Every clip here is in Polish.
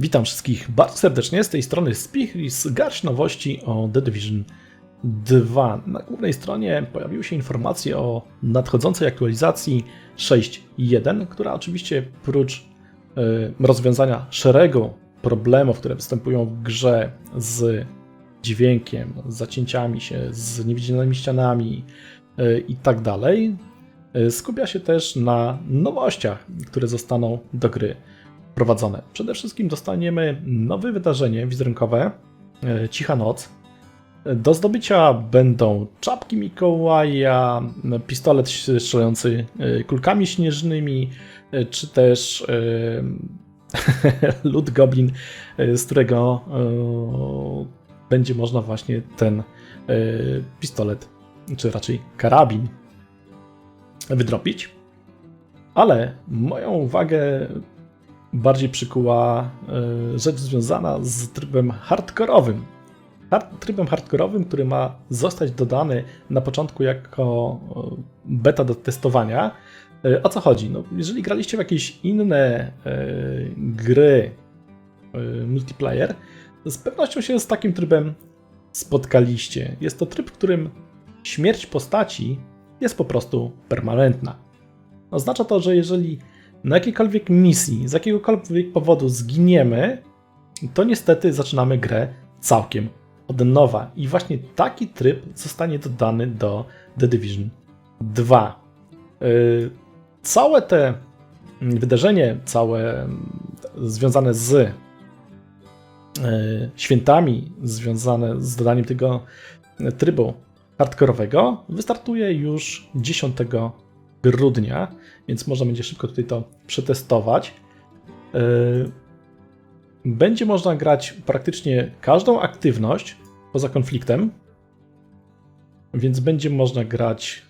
Witam wszystkich bardzo serdecznie, z tej strony Spich i z garść nowości o The Division 2. Na głównej stronie pojawiły się informacje o nadchodzącej aktualizacji 6.1, która oczywiście prócz y, rozwiązania szeregu problemów, które występują w grze z dźwiękiem, z zacięciami się, z niewidzialnymi ścianami y, i tak dalej, y, skupia się też na nowościach, które zostaną do gry wprowadzone. Przede wszystkim dostaniemy nowe wydarzenie wizerunkowe e, Cicha Noc. Do zdobycia będą czapki Mikołaja, pistolet strzelający e, kulkami śnieżnymi, e, czy też lud goblin, z którego będzie można właśnie ten pistolet, czy raczej karabin wydropić. Ale moją uwagę bardziej przykuła e, rzecz związana z trybem hardkorowym. Hard, trybem hardkorowym, który ma zostać dodany na początku jako e, beta do testowania. E, o co chodzi? No, jeżeli graliście w jakieś inne gry multiplayer, z pewnością się z takim trybem spotkaliście. Jest to tryb, w którym śmierć postaci jest po prostu permanentna. Oznacza to, że jeżeli na jakiejkolwiek misji, z jakiegokolwiek powodu zginiemy, to niestety zaczynamy grę całkiem od nowa. I właśnie taki tryb zostanie dodany do The Division 2. Yy, całe te wydarzenie, całe związane z yy, świętami, związane z dodaniem tego trybu hardkorowego, wystartuje już 10 grudnia, więc można będzie szybko tutaj to przetestować. Yy, będzie można grać praktycznie każdą aktywność poza konfliktem, więc będzie można grać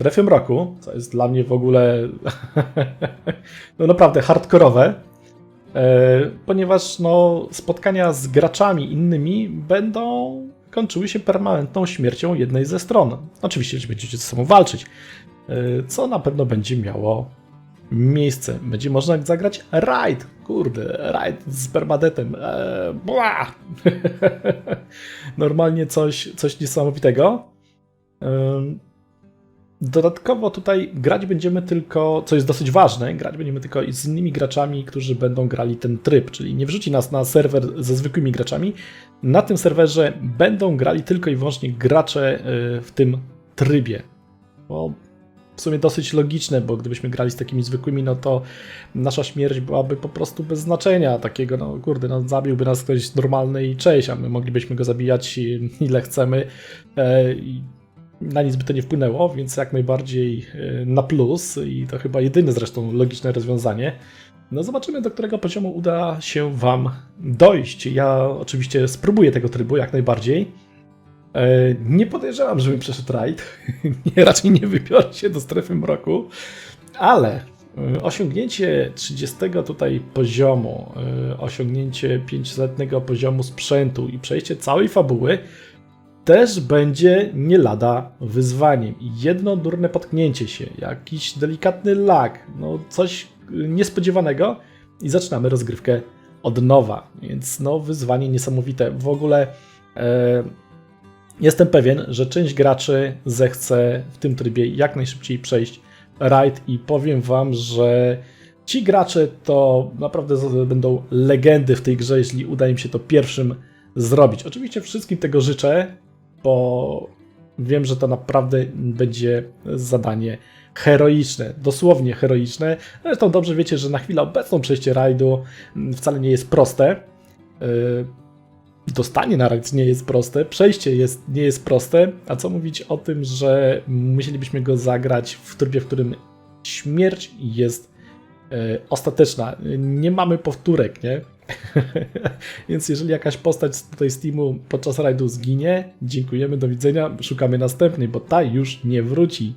Refem Roku, co jest dla mnie w ogóle no naprawdę hardkorowe, yy, ponieważ no, spotkania z graczami innymi będą kończyły się permanentną śmiercią jednej ze stron. Oczywiście, że będziecie ze sobą walczyć, co na pewno będzie miało miejsce. Będzie można zagrać raid. Kurde, raid z permadetem. Eee, Normalnie coś, coś niesamowitego. Dodatkowo tutaj grać będziemy tylko, co jest dosyć ważne, grać będziemy tylko z innymi graczami, którzy będą grali ten tryb, czyli nie wrzuci nas na serwer ze zwykłymi graczami. Na tym serwerze będą grali tylko i wyłącznie gracze y, w tym trybie. Bo w sumie dosyć logiczne, bo gdybyśmy grali z takimi zwykłymi, no to nasza śmierć byłaby po prostu bez znaczenia takiego, no kurde, no zabiłby nas ktoś normalny i cześć, a my moglibyśmy go zabijać ile chcemy e, i na nic by to nie wpłynęło, więc jak najbardziej e, na plus i to chyba jedyne zresztą logiczne rozwiązanie. No zobaczymy, do którego poziomu uda się Wam dojść. Ja oczywiście spróbuję tego trybu jak najbardziej. E, nie podejrzewam, żebym przeszedł nie, raczej nie wybiorę się do strefy mroku, ale e, osiągnięcie 30 tutaj poziomu, e, osiągnięcie 500 poziomu sprzętu i przejście całej fabuły też będzie nie lada wyzwaniem. Jedno durne potknięcie się, jakiś delikatny lag, no coś niespodziewanego i zaczynamy rozgrywkę od nowa. Więc no wyzwanie niesamowite. W ogóle e, Jestem pewien, że część graczy zechce w tym trybie jak najszybciej przejść raid i powiem wam, że ci gracze to naprawdę będą legendy w tej grze, jeśli uda im się to pierwszym zrobić. Oczywiście wszystkim tego życzę, bo wiem, że to naprawdę będzie zadanie heroiczne, dosłownie heroiczne. Zresztą dobrze wiecie, że na chwilę obecną przejście rajdu wcale nie jest proste. Dostanie na nie jest proste, przejście jest, nie jest proste, a co mówić o tym, że musielibyśmy go zagrać w trybie, w którym śmierć jest e, ostateczna. Nie mamy powtórek, nie? Więc jeżeli jakaś postać z tutaj Steamu podczas rajdu zginie, dziękujemy, do widzenia, szukamy następnej, bo ta już nie wróci.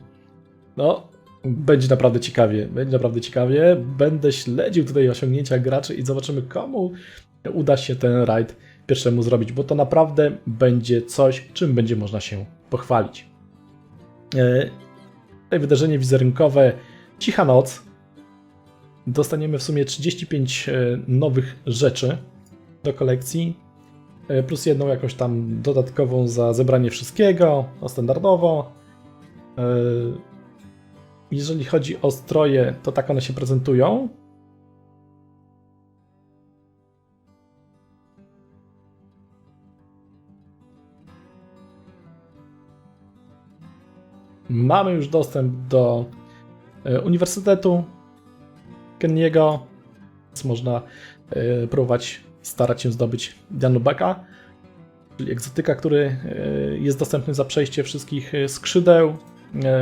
No, będzie naprawdę ciekawie, będzie naprawdę ciekawie. Będę śledził tutaj osiągnięcia graczy i zobaczymy, komu uda się ten rajd pierwszemu zrobić, bo to naprawdę będzie coś, czym będzie można się pochwalić. E, tutaj wydarzenie wizerunkowe Cicha Noc. dostaniemy w sumie 35 e, nowych rzeczy do kolekcji, e, plus jedną jakąś tam dodatkową za zebranie wszystkiego, no standardowo. Jeżeli chodzi o stroje, to tak one się prezentują. Mamy już dostęp do e, Uniwersytetu Kenniego, więc można e, próbować starać się zdobyć Dianubaka, czyli egzotyka, który e, jest dostępny za przejście wszystkich skrzydeł.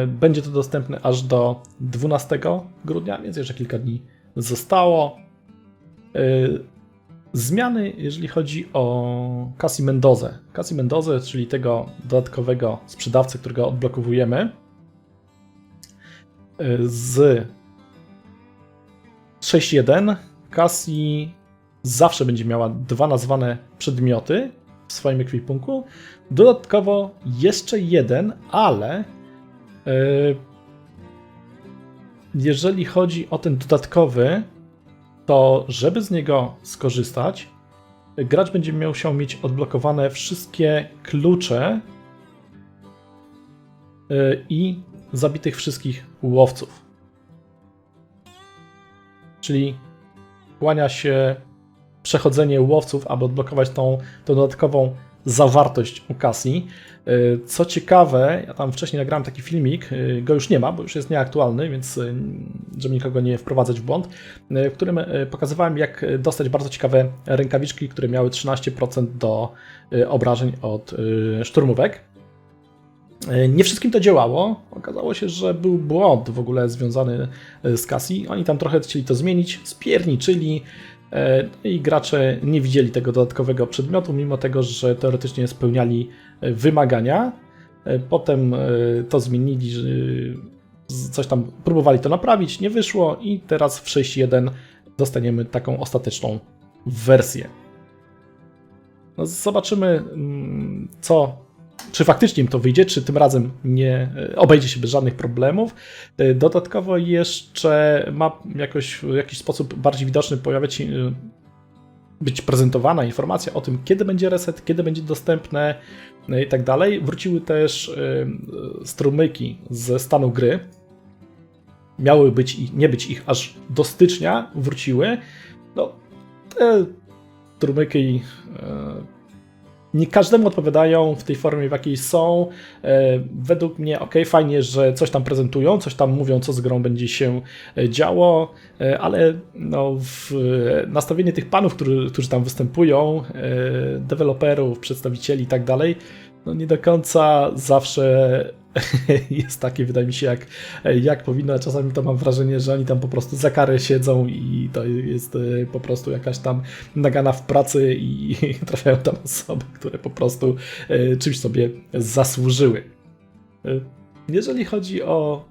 Będzie to dostępne aż do 12 grudnia, więc jeszcze kilka dni zostało. Zmiany, jeżeli chodzi o Cassie Mendozę. Cassie Mendozę, czyli tego dodatkowego sprzedawcę, którego odblokowujemy. E, Z 6.1 Cassie zawsze będzie miała dwa nazwane przedmioty w swoim ekwipunku. Dodatkowo jeszcze jeden, ale e, jeżeli chodzi o ten dodatkowy, to żeby z niego skorzystać, gracz będzie musiał mieć odblokowane wszystkie klucze y, i zabitych wszystkich łowców. Czyli kłania się przechodzenie łowców, aby odblokować tą, tą dodatkową zawartość Cassie. Y, Co ciekawe, ja tam wcześniej nagrałem taki filmik, y, go już nie ma, bo już jest nieaktualny, więc y, żeby nikogo nie wprowadzać w błąd, w którym pokazywałem, jak dostać bardzo ciekawe rękawiczki, które miały 13% do obrażeń od szturmówek. Nie wszystkim to działało. Okazało się, że był błąd w ogóle związany z Cassie. Oni tam trochę chcieli to zmienić, spierniczyli e, i gracze nie widzieli tego dodatkowego przedmiotu, mimo tego, że teoretycznie spełniali e, wymagania. E, Potem e, to zmienili, coś tam próbowali to naprawić, nie wyszło i teraz w 6.1 dostaniemy taką ostateczną wersję. No, zobaczymy, mm, co, czy faktycznie im to wyjdzie, czy tym razem nie e, obejdzie się bez żadnych problemów. E, Dodatkowo jeszcze ma jakoś, w jakiś sposób bardziej widoczny pojawiać się, e, być prezentowana informacja o tym, kiedy będzie reset, kiedy będzie dostępne i tak dalej. Wróciły też strumyki ze stanu gry. Miały być i nie być ich aż do stycznia, wróciły. No, te strumyki nie każdemu odpowiadają w tej formie, w jakiej są. E, Według mnie, ok, fajnie, że coś tam prezentują, coś tam mówią, co z grą będzie się e, działo, e, ale no, nastawienie tych panów, którzy, którzy tam występują, deweloperów, przedstawicieli i tak dalej, no nie do końca zawsze jest takie, wydaje mi się, jak, jak powinno. Czasami to mam wrażenie, że oni tam po prostu za karę siedzą i to jest e, po prostu jakaś tam nagana w pracy i trafiają tam osoby, które po prostu e, czymś sobie zasłużyły. E, Jeżeli chodzi o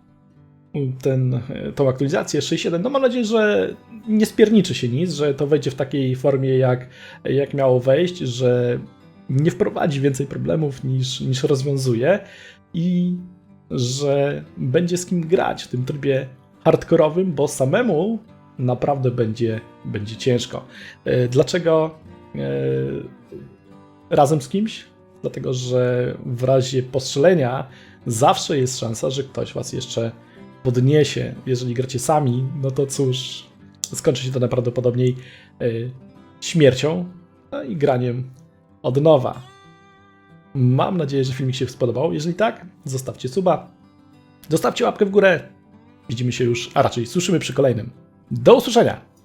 ten, e, tą aktualizację 6.7, no mam nadzieję, że nie spierniczy się nic, że to wejdzie w takiej formie, jak, jak miało wejść, że nie wprowadzi więcej problemów niż, niż rozwiązuje i że będzie z kim grać w tym trybie hardkorowym, bo samemu naprawdę będzie, będzie ciężko. E, Dlaczego e, razem z kimś? Dlatego, że w razie postrzelenia zawsze jest szansa, że ktoś was jeszcze podniesie. Jeżeli gracie sami, no to cóż, skończy się to najprawdopodobniej e, śmiercią no i graniem od nowa. Mam nadzieję, że filmik się spodobał. Jeżeli tak, zostawcie suba, zostawcie łapkę w górę. Widzimy się już, a raczej słyszymy przy kolejnym. Do usłyszenia!